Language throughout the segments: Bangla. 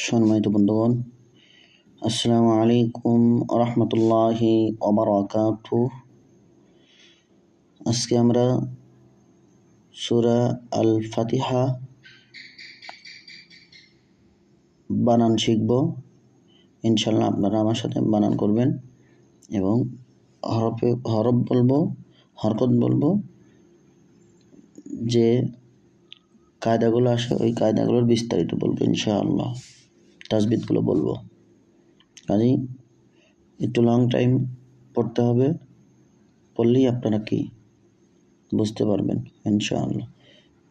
সম্মানিত বন্ধুগণ, আসসালামু আলাইকুম রহমতুল্লাহি আজকে আমরা সুরা আল ফাতিহা বানান শিখব। ইনশাল্লাহ আপনারা আমার সাথে বানান করবেন এবং হরফে, হরফ বলব, হরকত বলব, যে কায়দাগুলো আসে ওই কায়দাগুলোর বিস্তারিত বলব ইনশাআল্লাহ। তাজবিদগুলো বলব। কাজেই একটু লং টাইম পড়তে হবে, পড়লেই আপনারা কি বুঝতে পারবেন, ইনশাআল্লাহ।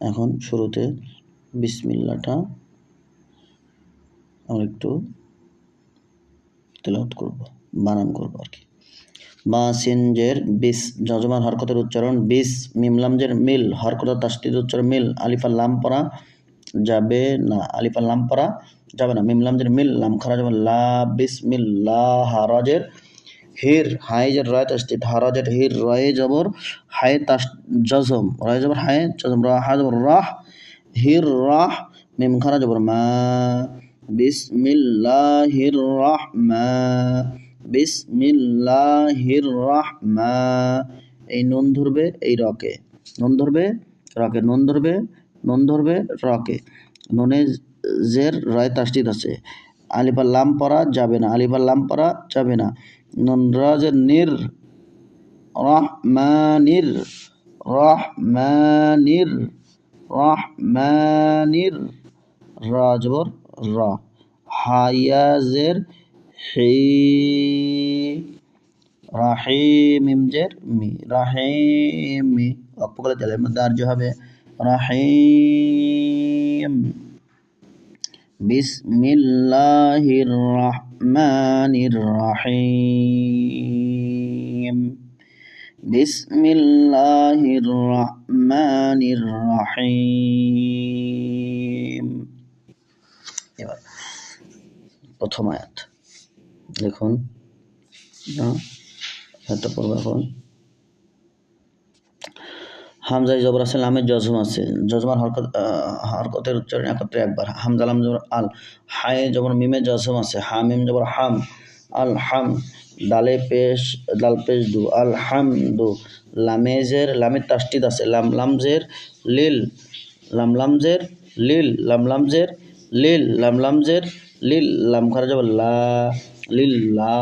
এখন শুরুতে বিসমিল্লাটা আমরা একটু তেলাওয়াত করব, বানান করব আর কি। বা সিনজের বিস, যজমান হরকতের উচ্চারণ, বিস মিমলামজের মিল হরকতের তাস্তিদ উচ্চারণ, মিল আলিফার লাম পড়া যাবে না আলিফার লাম পড়া যাবে না। মিমলামজের মিল লাম, খারা যাবে লা বিস মিল লা হারাজের হির হাইজের রয় তাস্তিদ হারাজের হির রয়ে জবর, হায় তাস জজম, রয়ে জবর, হায় জজম, রা, হা জবর, রাহ, হির, রাহ, মিম, খারা জবর, মা বিসমিল্লাহির রাহমা বিসমিল্লাহির রাহমা এই নুন ধরবে, এই রকে। নুন ধরবে, রকে। নুন ধরবে নুন ধরবে, রকে। নুনে রয় তাসদিদ আছে। আলিফার লাম পড়া যাবে না, আলিফার লাম পড়া যাবে না। নুন রাজের নির, রহমানির রহমানির রহমানির, রাজবর র। হায়াজের হি রাহিম ইমজের মি, রাহিমি। অপকলে তেলের মধ্যে আর্য হবে। রাহিম। বিসমিল্লাহির রহমানির রাহিম বিসমিল্লাহির রহমানির রাহিম এবার প্রথম আয়াত দেখুন আয়াতটা পড়বো এখন হামজাই জবর আছে লামের জজম আছে। জজমার হরকত হরকতের উচ্চারণ একত্রে একবার। হামজা লাম জবর আল, হায়ে জবর মিমে জজম আছে। হামিম জবর হাম, আল হাম, ডালে পেশ, ডাল পেশ দু, আল হাম দু, লামেজের, লামের তাস্তিদ আছে। লাম, লামজের, লিল, লাম, লামজের, লিল, লাম, লামজের, লিল, লাম, লামজের, লিল, লাম, খারা যাব লা, লিল, লা।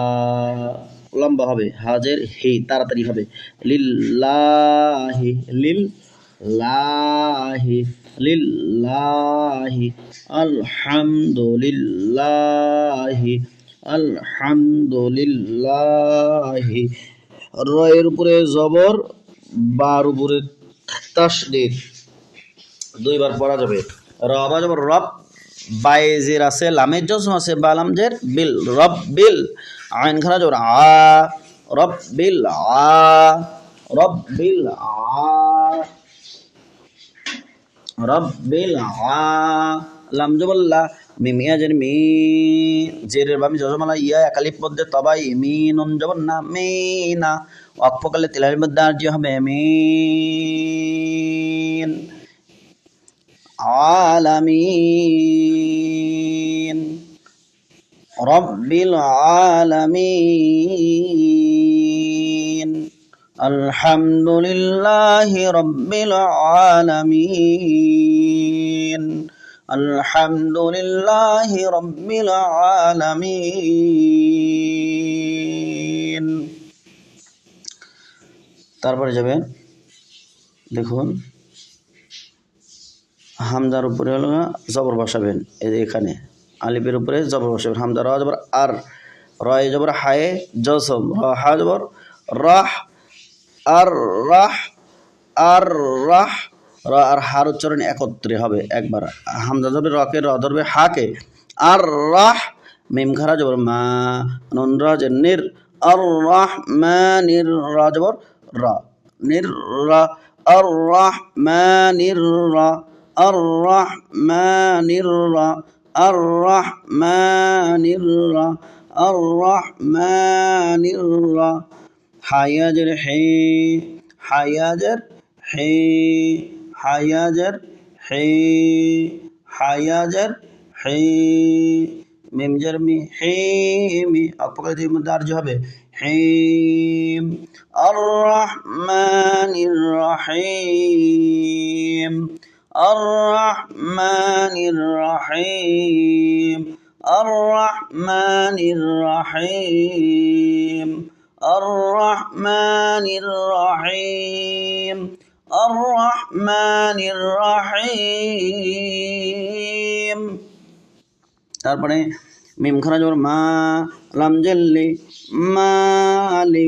লম্বা হবে। হাজের হে তাড়াতাড়ি হবে। লিল্লাহি লিল লাহি লিল্লাহি, আলহামদুলিল্লাহি আলহামদুলিল্লাহি। রয়ের উপরে জবর, বার উপরে তাসদিদ। দুইবার পড়া যাবে। রবা জবর রব। বাইজের আছে, লামের জসম আছে বালামজের বিল, রব বিল। আইনখানা জোর, আ, রব্বিল আ রব্বিল আ রব্বিল, আ, লাম জবল্লা মিমিয়া জের মি জেরের বামি জজমালা, ইয়া একালিপ মধ্যে তবাই মি নুন জবন না মি না অক্ষকালে তিলার মধ্যে আর হবে মি আলামিন। رب العالمين الحمد لله رب العالمين الحمد لله رب العالمين তারপরে যাবেন দেখুন হামজার উপরে হলো জবর বসাবেন এই এখানে আলিফের উপরে জবর বসবে হামদা, র, জবর, আর, রয়ে, জবর, হায়ে, জসম, র, হা, জবর, রাহ, আর রাহ আর, রাহ, র, আর হার উচ্চারণ একত্রে হবে একবার। হামদা ধরবে রকে র ধরবে হাকে আর, রাহ, মিম খারা, জবর, মা, নুন রাজ নির, আর, রাহ, মা, নির রাজ জবর, র, নির, রা, আর, রাহ, মা, নির, রা, আর, রাহ, মা, নির, রা الرحمن الرحيم الرحمن الرحيم حياجر حي. حياجر حي. حياجر حي. حي. ميم جرمي حيم أبقيت مدار جهبي حيم الرحمن الرحيم. আর রহমানির রহিম আর রহমানির রহিম আর রহমানির রহিম আর রহমানির রহিম الرحمن الرحيم তারপরে মিম খানা জবর মা লাম জেল্লি মালি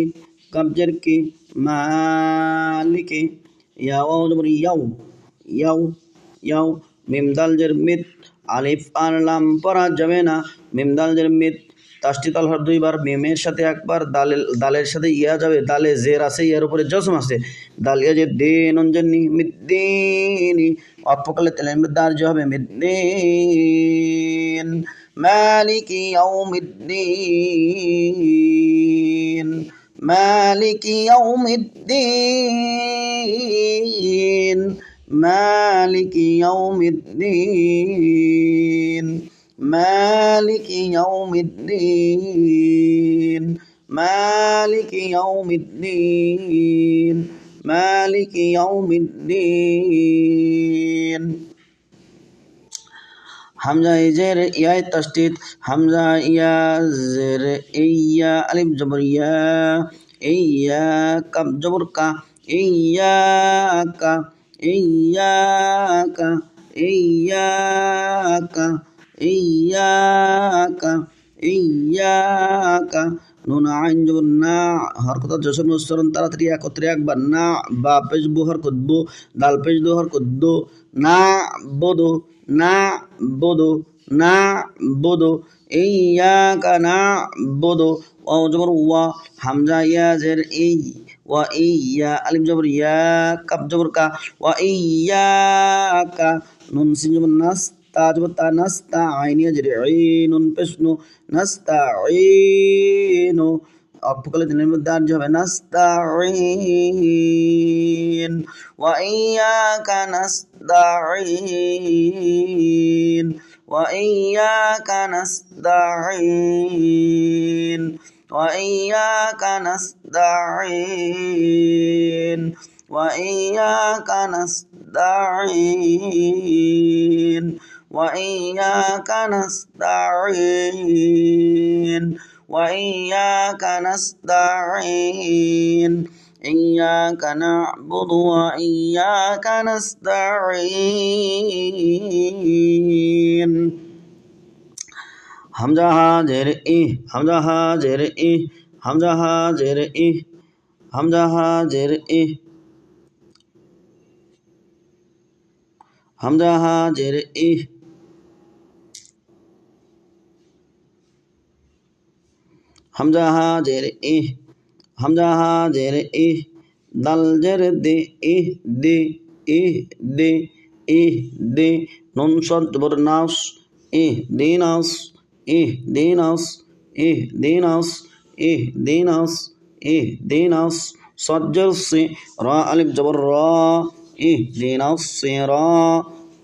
কাবজের কি মালিকি ইয়াও জবর ইয়াও ইয়াও ইয়াও মিম দাল জের মিত আলিফ আর লাম পড়া যাবে না মিম দাল জের মিত তাসটি তালহার দুইবার মিমের সাথে একবার দালের দালের সাথে ইয়া যাবে দালে জের আছে ইয়ার উপরে জসম আছে দাল ইয়া যে দিন অঞ্জনি মিদ্দিনি অপকালে তেলের মধ্যে আর হবে মিদ্দিন মালিকি ইয়াউমিদ্দিন মালিকি ইয়াউমিদ্দিন مالك يوم الدين. مالك يوم الدين. مالك يوم الدين. مالك يوم الدين. حمزة زير يا تشديد. حمزة يا زير إيا ألف جبر يا. إياك جبر كا. إياك. إياك কা إياك ইয়াকা নুন আইন জবর না, হরকত যশন উচ্চারণ তাড়াতাড়ি একত্রে একবার না, বা পেশ বু হরকত বু, দাল পেশ দু হরকত না বদু না বদু। না বদু ইয়াকা না বদু ও জবর ওয়া হামজা ইয়া জের এই, ওয়া ইয়া আলিম জবর, ইয়া কাব জবর, কা, ওয়া ইয়াকা, নুন সিন জবর নাস তাজব তা, নাস্তা, আইনি, আজরি আইনুন পেশনু নাস নাস্তা আইনু অপকালে দিনের মধ্যে আর হবে নাস্তাইন ওয়া ইয়াকা নাস্তাইন وإياك نستعين. وإياك نستعين. وإياك نستعين. وإياك نستعين. وإياك نستعين. إياك نعبد وإياك نستعين. हमजा जेर ई हमजा जेर ई हमजा जेर ई हमजा जेर ई। हमजा जेर ई। हमजा जेर ई हमजा जेर ई। दल जेर दे, ई दे ई दे ई, दे। नुन सद बुरनास ई दीनास দিনাস ই দিনাস ই দিনাস ই দিনাস ই দিনাস সজ্জর সে রা আলিফ জবর রা ই দিনাস সে রা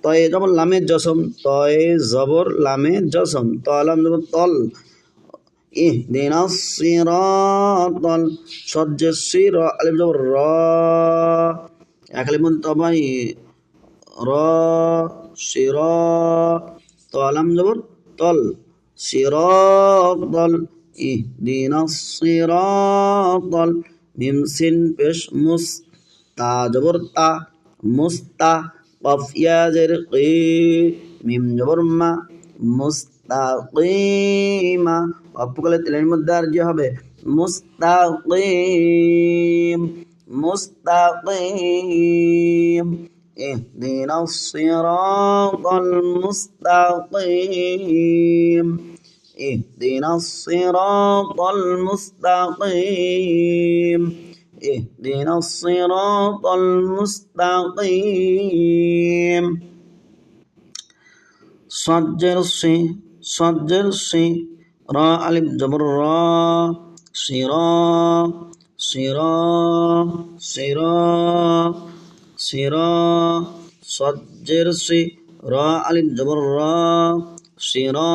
তয়ে জবর লামে জসম তয়ে জবর লামে জসম তলাম জবর তল اهدنا الصراط صد السير ألف جبر را أكلم طبعي را صراط طالم جبر طل صراط اهدنا الصراط ميم سين بش مس تا جبر تا مستا قف يا زرقي ميم جبر ما মুস্তাকিমা অপকালে তেলের মধ্যে আর যে হবে মুস্তাকিম মুস্তাকিম اهدنا الصراط المستقيم. اهدنا الصراط المستقيم. اهدنا الصراط المستقيم. صجر سي صجر سي را ألف جبر را. سيرا سيرا سيرا সিরা সজ্জের সি র আলিম জবর র সিরা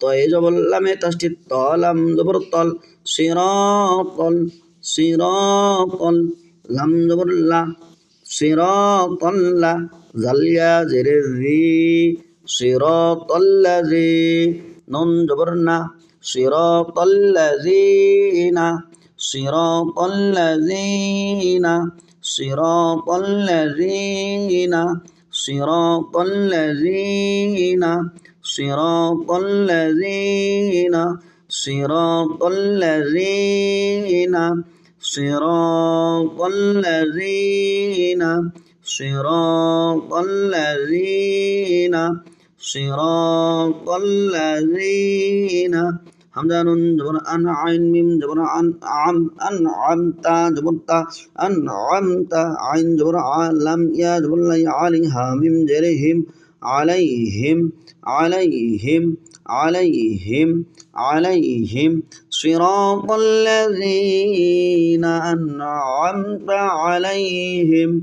তয়ে জবর লামে তাসটি তলাম জবর তল সিরা তল সিরা তল লাম জবর লা সিরা তল জালিয়া জেরে জি সিরা তল লা জি নন জবর না সিরা তল জি না সিরা তল জি না صراط الذين صراط الذين صراط الذين صراط الذين صراط الذين صراط الذين صراط الذين. حمدا جبر أن عين ميم جبر أن عم أنعمت جبر تا أنعمت عين جبر لم يا جبر لي عليها ميم جرهم عليهم عليهم عليهم عليهم صراط الذين أنعمت عليهم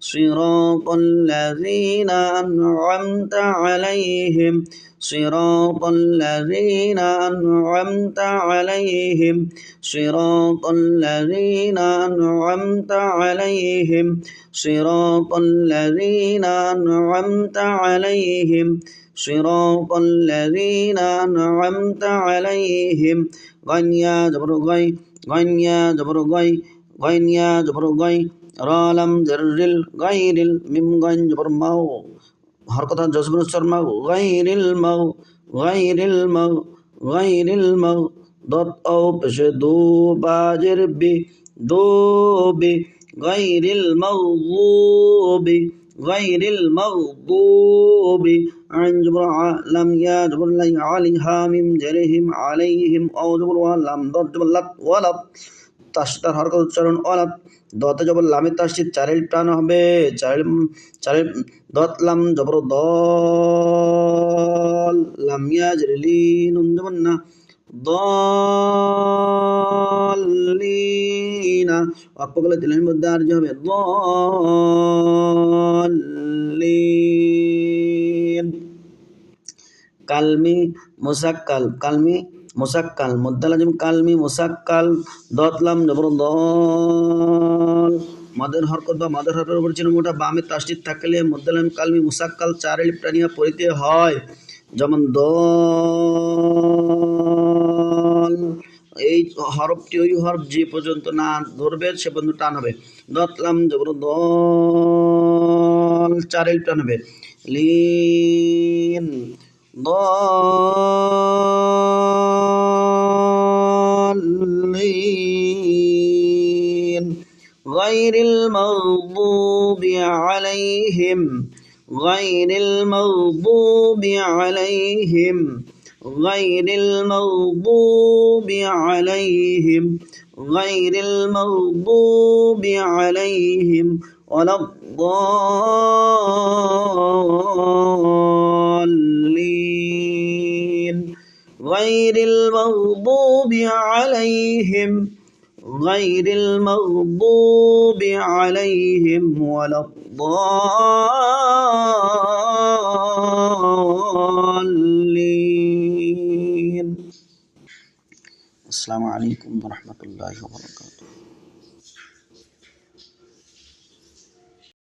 صراط الذين أنعمت عليهم صراط الذين أنعمت عليهم صراط الذين أنعمت عليهم صراط الذين أنعمت عليهم صراط الذين أنعمت عليهم. غنيا جبر غي غنيا جبر غي غنيا جبر غي رالم جرل غير الميم غين جبر ماو حرکت جذب نصر ماو غير الماو غير الماو غير الماو ضد أو پش دو باجر بي دو بي غير المغضوب غير المغضوب عن جبر لم يجبر لي عليها من جرهم عليهم أو جبر ولم ضد ولد ولد তার হরকত উচ্চারণ অনাথ দতে জবর লামে তাসি চারিল টান হবে, চারিল চারিল, দত লাম জবর দ লামিয়া জরিলি নুন না দলিনা অল্প গেলে দিলেন মধ্যে আর যে হবে? দলি কালমি মোসাক্কাল, কালমি মোসাক্কাল মদ্দালাজম কালমি মোসাক্কাল, দতলাম জবর দল। মাদের হরকত বা মাদের হরকত উপর চিহ্ন মোটা বামে তাসটির থাকলে মদ্দালাম কালমি মোসাক্কাল চার এলিপ টানিয়া হয়। যেমন দল, এই হরফটি ওই হরফ যে পর্যন্ত না ধরবে সে পর্যন্ত টান হবে। দতলাম জবর দল চার টান হবে। লিন দল। غير المغضوب عليهم غير المغضوب عليهم غير المغضوب عليهم غير المغضوب عليهم ولا الضالين. غير المغضوب عليهم غير المغضوب عليهم ولا الضالين. السلام عليكم ورحمة الله وبركاته.